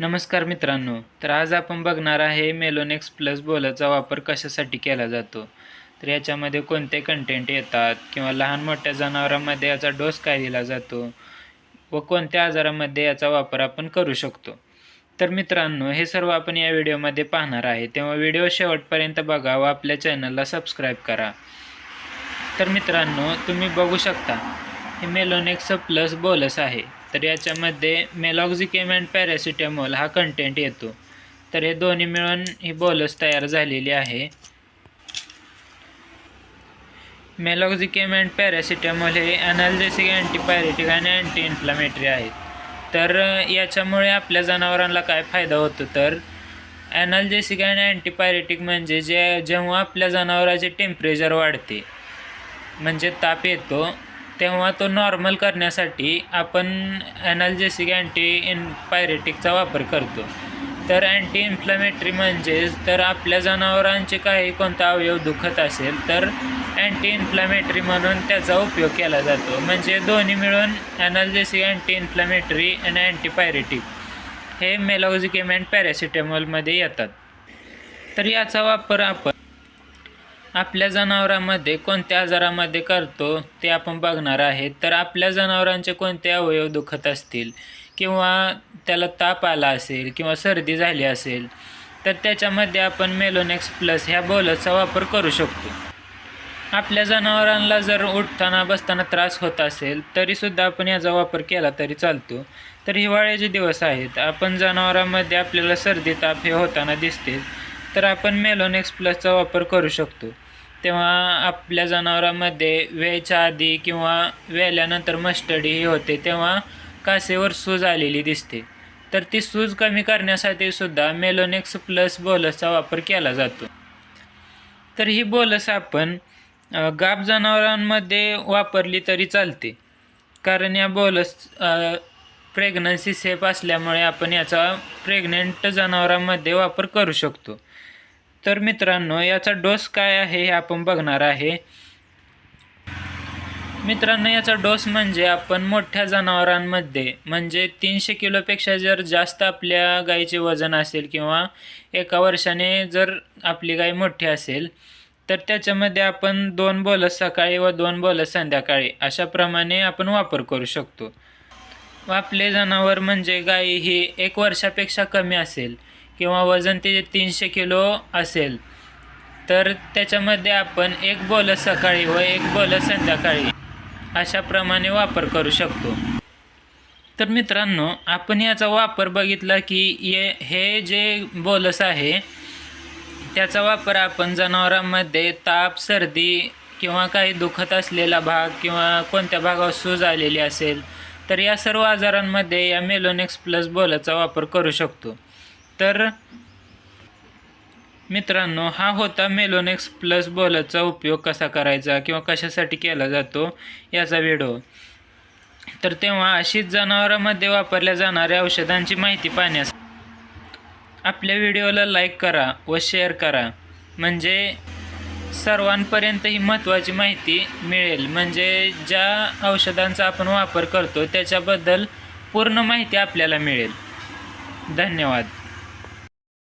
नमस्कार मित्रांनो तर आज आपण बघणार आहे मेलोनेक्स प्लस बोलाचा वापर कशासाठी केला जातो? तर याच्यामध्ये कोणते कंटेंट येतात किंवा लहान मोठ्या जनावरांमध्ये याचा डोस काय दिला जातो व कोणत्या आजारामध्ये याचा वापर आपण करू शकतो? तर मित्रांनो हे सर्व आपण या व्हिडिओमध्ये पाहणार आहे. तेव्हा व्हिडिओ शेवटपर्यंत बघा व आपल्या चॅनलला सबस्क्राईब करा. तर मित्रांनो तुम्ही बघू शकता हे मेलोनेक्स प्लस बोलस आहे. तर याच्यामध्ये मेलॉक्झिकेम अँड पॅरासिटेमॉल हा कंटेंट येतो. तर हे दोन्ही मिळून ही बोलस तयार झालेली आहे. मेलॉक्झिकेम अँड पॅरासिटेमॉल हे अनाल्जेसिक अँटीपायरेटिक आणि अँटी इन्फ्लामेटरी आहेत. तर याच्यामुळे आपल्या जनावरांना काय फायदा होतो? तर ॲनाल्जेसिक आणि अँटीपायरेटिक म्हणजे जे जेव्हा आपल्या जनावराचे टेम्परेचर वाढते म्हणजे ताप येतो तेव्हा तो नॉर्मल करण्यासाठी आपण ॲनाल्जेसिक अँटी इन्पायरेटिकचा वापर करतो. तर अँटी इन्फ्लॅमेटरी म्हणजेच तर आपल्या जनावरांचे काही कोणता अवयव दुखत असेल तर अँटी इन्फ्लॅमेटरी म्हणून त्याचा उपयोग केला जातो. म्हणजे दोन्ही मिळून ॲनाल्जेसिक अँटी इन्फ्लॅमेटरी आणि अँटीपायरेटिक हे मेलॉजिकेम अँड पॅरासिटेमॉलमध्ये येतात. तर याचा वापर आपण आपल्या जनावरांमध्ये कोणत्या आजारामध्ये करतो ते आपण बघणार आहे तर आपल्या जनावरांचे कोणते अवयव दुखत असतील किंवा त्याला ताप आला असेल किंवा सर्दी झाली असेल तर त्याच्यामध्ये आपण मेलोनेक्स प्लस ह्या बोलचा वापर करू शकतो. आपल्या जनावरांना जर उठताना बसताना त्रास होत असेल तरीसुद्धा आपण याचा वापर केला तरी चालतो. तर हिवाळ्याचे दिवस आहेत आपण जनावरांमध्ये आपल्याला सर्दी ताप हे होताना दिसते तर आपण मेलोनेक्स प्लसचा वापर करू शकतो. तेव्हा आपल्या जनावरांमध्ये वेळच्या आधी किंवा वेल्यानंतर मस्टडी ही होते तेव्हा कासेवर सूज आलेली दिसते. तर ती सूज कमी करण्यासाठी सुद्धा मेलोनेक्स प्लस बोलसचा वापर केला जातो. तर ही बोलस आपण गाब जनावरांमध्ये वापरली तरी चालते. कारण या बोलस प्रेग्नन्सी सेफ असल्यामुळे आपण याचा प्रेग्नेंट जनावरांमध्ये वापर करू शकतो. तर मित्रांनो याचा डोस काय आहे हे आपण बघणार आहे. मित्रांनो याचा डोस म्हणजे आपण मोठ्या जनावरांमध्ये म्हणजे तीनशे किलोपेक्षा जर जास्त आपल्या गायीचे वजन असेल किंवा एका वर्षाने जर आपली गाय मोठी असेल तर त्याच्यामध्ये आपण दोन बोलस सकाळी व दोन बोलस संध्याकाळी अशाप्रमाणे आपण वापर करू शकतो. आपले जनावर म्हणजे गाय ही एक वर्षापेक्षा कमी असेल. किंवा वजन ते तीनशे किलो असेल तर त्याच्यामध्ये आपण एक बॉल सकाळी व एक बॉल संध्याकाळी अशाप्रमाणे वापर करू शकतो. तर मित्रांनो आपण याचा वापर बघितला की ये हे जे बोलस आहे त्याचा वापर आपण जनावरांमध्ये ताप सर्दी किंवा काही दुखत असलेला भाग किंवा कोणत्या भागावर सूज आलेली असेल तर या सर्व आजारांमध्ये या मेलोनेक्स प्लस बोलाचा वापर करू शकतो. तर मित्रांनो हा होता मेलोनेक्स प्लस बॉलरचा उपयोग कसा करायचा किंवा कशासाठी केला जातो याचा व्हिडिओ तर तेव्हा अशीच जनावरांमध्ये वापरल्या जाणाऱ्या औषधांची माहिती पाहण्यास आपल्या व्हिडिओला लाईक करा व शेअर करा. म्हणजे सर्वांपर्यंत ही महत्त्वाची माहिती मिळेल. म्हणजे ज्या औषधांचा आपण वापर करतो त्याच्याबद्दल पूर्ण माहिती आपल्याला मिळेल. धन्यवाद.